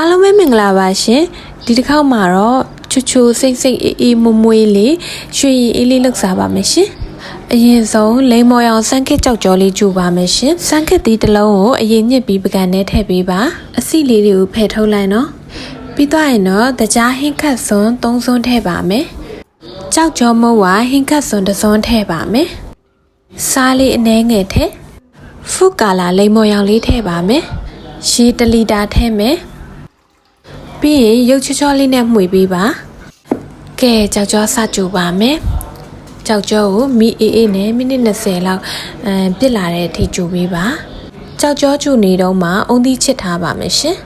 အားလုံးပဲမင်္ဂလာပါရှင်ဒီတစ်ခေါက်မှာတော့ချူချူစိတ်စိတ်အေးအေးမွမွေးလေးရွှေရည်အေးလေးလောက်စားပါမယ်ရှင်အရင်ဆုံးလိမ္မော်ရောင်စမ်းခစ်ကြောက်ကြောလေးကြိုပါမယ်ရှင်စမ်းခစ်သီးတစ်လုံးကိုအရင်ညစ်ပြီးပကံနဲ့ထည့်ပေးပါအစီလေးတွေကိုဖယ်ထုတ်လိုက်နော်ပြီးသွားရင်တော့တကြားဟင်းခတ်စွန်းသုံးစွန်းထည့်ပါမယ်ကြောက်ကြောမုတ်ဝါဟင်းခတ်စွန်းတစ်စွန်းထည့်ပါမယ်စားလေးအနှဲငယ်ထည့်ဖုကာလာလိမ္မော်ရောင်လေးထည့်ပါမယ်ရေ1လီတာထည့်မယ် ပြီးရင်ရုပ်ချောချောလေးနဲ့မှွေပေးပါကဲကြောက်ကြောစကြိုပါမယ်ကြောက်ကြောကိုမီအေးအေးနဲ့မိနစ်20လောက်အမ်ပြစ်လာတဲ့အထိကြိုပေးပါကြောက်ကြောကြိုနေတော့မှအုံသီးချစ်ထားပါမယ်ရှင်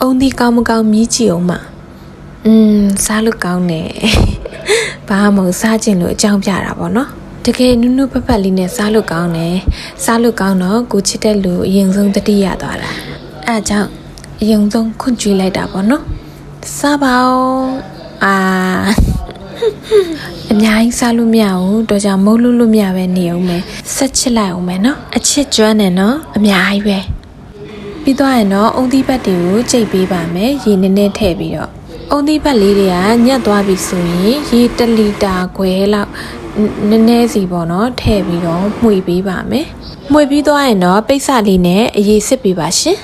အုံသီးကောင်းမကောင်းမြည်ကြည့်အောင်မอืมစားလို့ကောင်းတယ်ဘာမှမဟုတ်စားခြင်းလို့အကြောင်းပြတာပေါ့နော် တကယ်နုနုဖက်ဖက်လေးနဲ့စားလို့ကောင်းတယ်စားလို့ကောင်းတော့ကိုချစ်တဲ့လူအရင်ဆုံးတတိရသွားတာအဲအကြောင့်အရင်ဆုံးခွန့်ကြွေးလိုက်တာပေါ့နော်စားပါဦးအာအများကြီးစားလို့မရဘူးတော့ကြောင့်မုတ်လို့လို့မရပဲနေအောင်မယ်ဆက်ချစ်လိုက်အောင်မယ်နော်အချစ်ကျွမ်းတယ်နော်အများကြီးပဲပြီးသွားရင်တော့အုံသီးပတ်တွေကိုကြိတ်ပေးပါမယ်ရေနည်းနည်းထည့်ပြီးတော့အုံသီးပတ်လေးတွေကညက်သွားပြီဆိုရင်ရေ1လီတာခွဲလောက် နည်းနည်းစီပေါ့နော်ထည့်ပြီးတော့မှွေပေးပါမယ်မှွေပြီးသွားရင်တော့ပိတ်စလေးနဲ့အရေးစစ်ပေးပါရှင်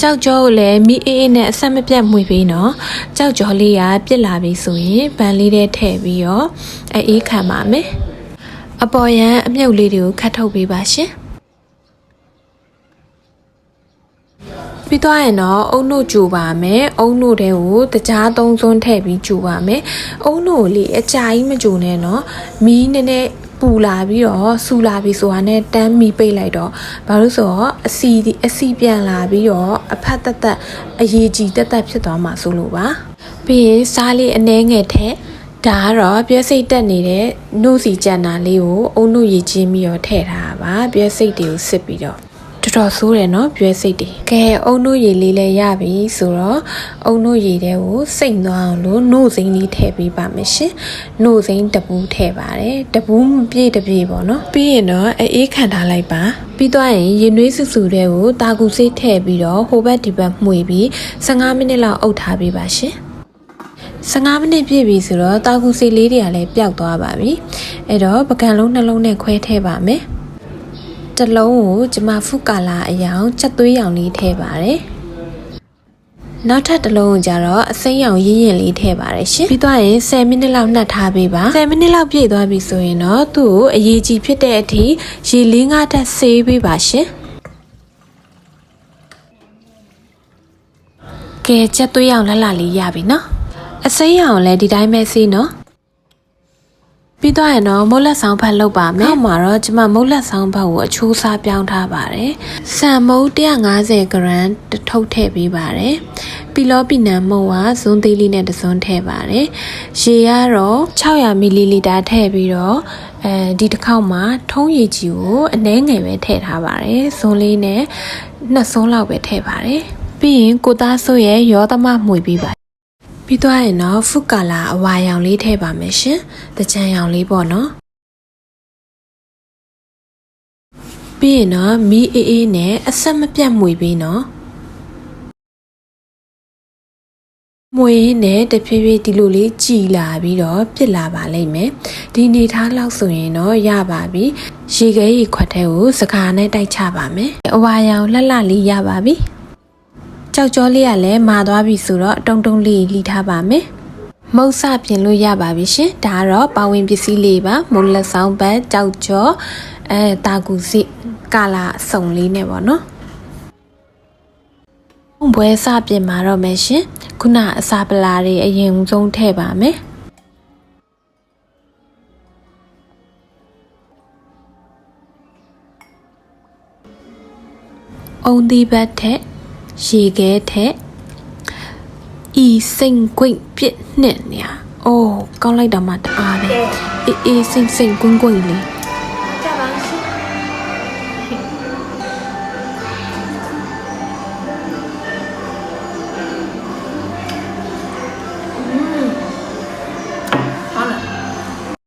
ကြောက်ကြောကိုလည်းမိအေးအေးနဲ့အဆက်မပြတ်မှွေပေးနော်ကြောက်ကြောလေးကပြစ်လာပြီဆိုရင်ဗန်လေးထဲထည့်ပြီးတော့အေးခံပါမယ်အပေါ်ရန်အမြုပ်လေးတွေကိုခတ်ထုတ်ပေးပါရှင် ပြီးသွားရင်တော့အုံနို့ကြူပါမယ်အုံနို့တဲကိုတကြားသုံးစွန်းထည့်ပြီးကြူပါမယ်အုံနို့လေးအကြာကြီးမကြူနဲ့နော်မီးနည်းနည်းပူလာပြီးတော့ဆူလာပြီးဆိုတာနဲ့တန်းမီပိတ်လိုက်တော့ဘာလို့ဆိုတော့အစီဒီအစီပြန်လာပြီးတော့အဖက်တက်တက်အရေးကြီးတက်တက်ဖြစ်သွားမှာဆိုလို့ပါပြီးရင်စားလေးအနှဲငယ်ထက်ဒါကတော့ပြည့်စိတ်တက်နေတဲ့နှုတ်စီကြံတာလေးကိုအုံနှုတ်ရည်ချင်းပြီးတော့ထည့်ထားတာပါပြည့်စိတ်တွေကိုစစ်ပြီးတော့ တော်တော်ဆိုးတယ်နော်ပြွဲစိတ်တွေကဲအုံတို့ရည်လေးလည်းရပြီဆိုတော့အုံတို့ရည်တဲ့ကိုစိတ်သွားအောင်လို့နှုတ်စိမ့်လေးထည့်ပေးပါမယ်ရှင်နှုတ်စိမ့်တပူးထည့်ပါတယ်တပူးမပြည့်တပြည့်ပေါ့နော်ပြီးရင်တော့အေးခံထားလိုက်ပါပြီးသွားရင်ရင်နွေးစုစုတဲ့ကိုတာကူစိတ်ထည့်ပြီးတော့ဟိုဘက်ဒီဘက်မှွေပြီး15မိနစ်လောက်အုပ်ထားပေးပါရှင်15မိနစ်ပြည့်ပြီဆိုတော့တာကူစီလေးတွေကလည်းပျောက်သွားပါပြီအဲ့တော့ပကံလုံးနှလုံးနဲ့ခွဲထည့်ပါမယ် တစ်လုံးကိုကျမဖုကာလာအယောင်ချက်သွေးရောင်လေးထည့်ပါတယ်။နောက်ထပ်တစ်လုံးကိုကျတော့အစိမ်းရောင်ရင်းရင်လေးထည့်ပါတယ်ရှင်။ပြီးသွားရင်10မိနစ်လောက်နှက်ထားပေးပါ။10မိနစ်လောက်ပြည့်သွားပြီဆိုရင်တော့သူ့ကိုအရေးကြီးဖြစ်တဲ့အထိရေလေးငါးတက်ဆေးပေးပါရှင်။ကဲချက်သွေးရောင်လှလှလေးရပြီနော်။အစိမ်းရောင်လည်းဒီတိုင်းပဲဆေးနော်။ ပြီးတော့ရင်တော့မုတ်လက်ဆောင်ဖတ်လုပ်ပါမယ်။နောက်မှာတော့ကျမမုတ်လက်ဆောင်ဖတ်ကိုအချိုးစားပြောင်းထားပါတယ်။ဆန်မုတ်150ဂရမ်ထုတ်ထည့်ပေးပါတယ်။ပီလောပီနံမုတ်ကဇွန်းသေးလေးနဲ့တစ်စွန်းထည့်ပါတယ်။ရေကတော့600မီလီလီတာထည့်ပြီးတော့အဲဒီတစ်ခေါက်မှာထုံးရည်ကြီးကိုအနည်းငယ်ပဲထည့်ထားပါတယ်။ဇွန်းလေးနဲ့နှစ်စွန်းလောက်ပဲထည့်ပါတယ်။ပြီးရင်ကိုသားဆိုးရဲ့ရောသမမှွေပြီးပါ ပြီးသွားရင်တော့ဖုကာလာအဝါရောင်လေးထည့်ပါမယ်ရှင်။တကြံရောင်လေးပေါ့နော်။ပြီးရင်တော့မီးအေးအေးနဲ့အဆက်မပြတ်မှွေပေးနော်။မွေးနဲ့တဖြည်းဖြည်းဒီလိုလေးကြည်လာပြီးတော့ပြစ်လာပါလိမ့်မယ်။ဒီနေသားလောက်ဆိုရင်တော့ရပါပြီ။ရေခဲရေခွက်ထဲကိုစကားနဲ့တိုက်ချပါမယ်။အဝါရောင်လှလှလေးရပါပြီ။ ကြောက်ကြောလေးကလည်းမာသွားပြီဆိုတော့တုံတုံလေးလှီထားပါမယ်။မုတ်စပြင်လို့ရပါပြီရှင်။ဒါကတော့ပါဝင်ပစ္စည်းလေးပါ။မုတ်လက်ဆောင်ဘတ်ကြောက်ကြောအဲတာကူစီကာလာအစုံလေးနဲ့ပေါ့နော်။ဘွဲစပြင်มาတော့မယ်ရှင်။ခုနအစာပလာတွေအရင်ဆုံးထည့်ပါမယ်။အုံဒီဘတ်ထက် ရေခဲထက်ဤစိန်ကွိတ်ပြစ်နှစ်နေရအိုးကောင်းလိုက်တော့မှတအားပဲအေးအေးစိန်စိန်ကွင်းကွင်းလေး